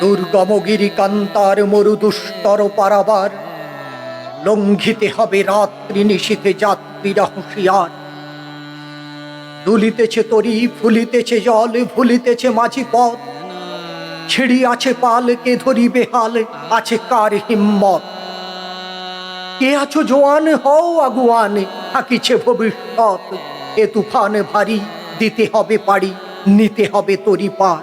দুর্গমগিরি কান্তার মরু দুস্তর পারাবার। লঙ্ঘিতে হবে রাত্রি নিশীথে যাত্রীরা হুঁশিয়ার। দুলিতেছে তরি, ফুলিতেছে জল, ভুলিতেছে মাঝি পথ। ছিড়ি আছে পাল, কে ধরি বেহাল আছে কার হিম্মত? কে আছো জোয়ান, হও আগুয়ান, থাকিছে ভবিষ্যৎ। এ তুফান ভারী, দিতে হবে পারি, নিতে হবে তরি পার।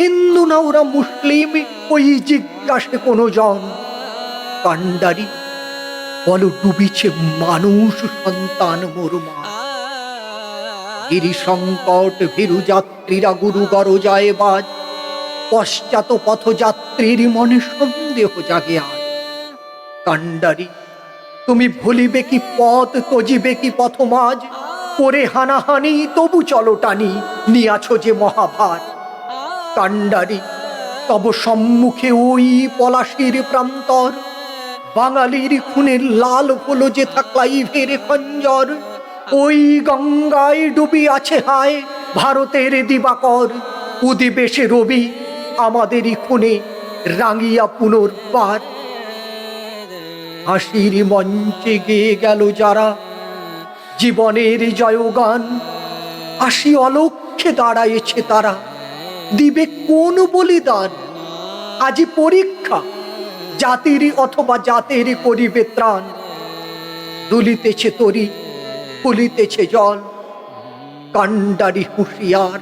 হিন্দু না ওরা মুসলিম, ওই জিজ্ঞাসে কোনো জন। কাণ্ডারি, বলো ডুবিছে মানুষ, সন্তান মোর মা গিরি সংকট ভীরু যাত্রীরা গুরু গর যায় বাজ। পশ্চাৎ পথযাত্রীর মনে সন্দেহ জাগে আজ কাণ্ডারি, তুমি ভুলিবে কি পথ, তজিবে কি পথ পথমাজ? করে হানাহানি, তবু চলো টানি, নিয়াছো যে মহাভার। কাণ্ডারি। তব সম্মুখে ওই পলাশির প্রান্তর। বাঙালির খুনের লাল হলো যে থাকলাইভের খঞ্জর। ওই গঙ্গায় ডুবি আছে হায় ভারতের দিবাকর। উদিবেশে রবি আমাদেরই খুনে রাঙিয়া পুনর্বার। হাসির মঞ্চে গেয়ে গেল যারা জীবনের জয়গান। হাসি অলক্ষে দাঁড়ায়েছে তারা। দিবে কোন বলিদান? আজি পরীক্ষা, জাতিরই অথবা জাতেরই করিবে ত্রাণ। দুলিতেছে তরি, ফুলিতেছে জল, কাণ্ডারি হুঁশিয়ার।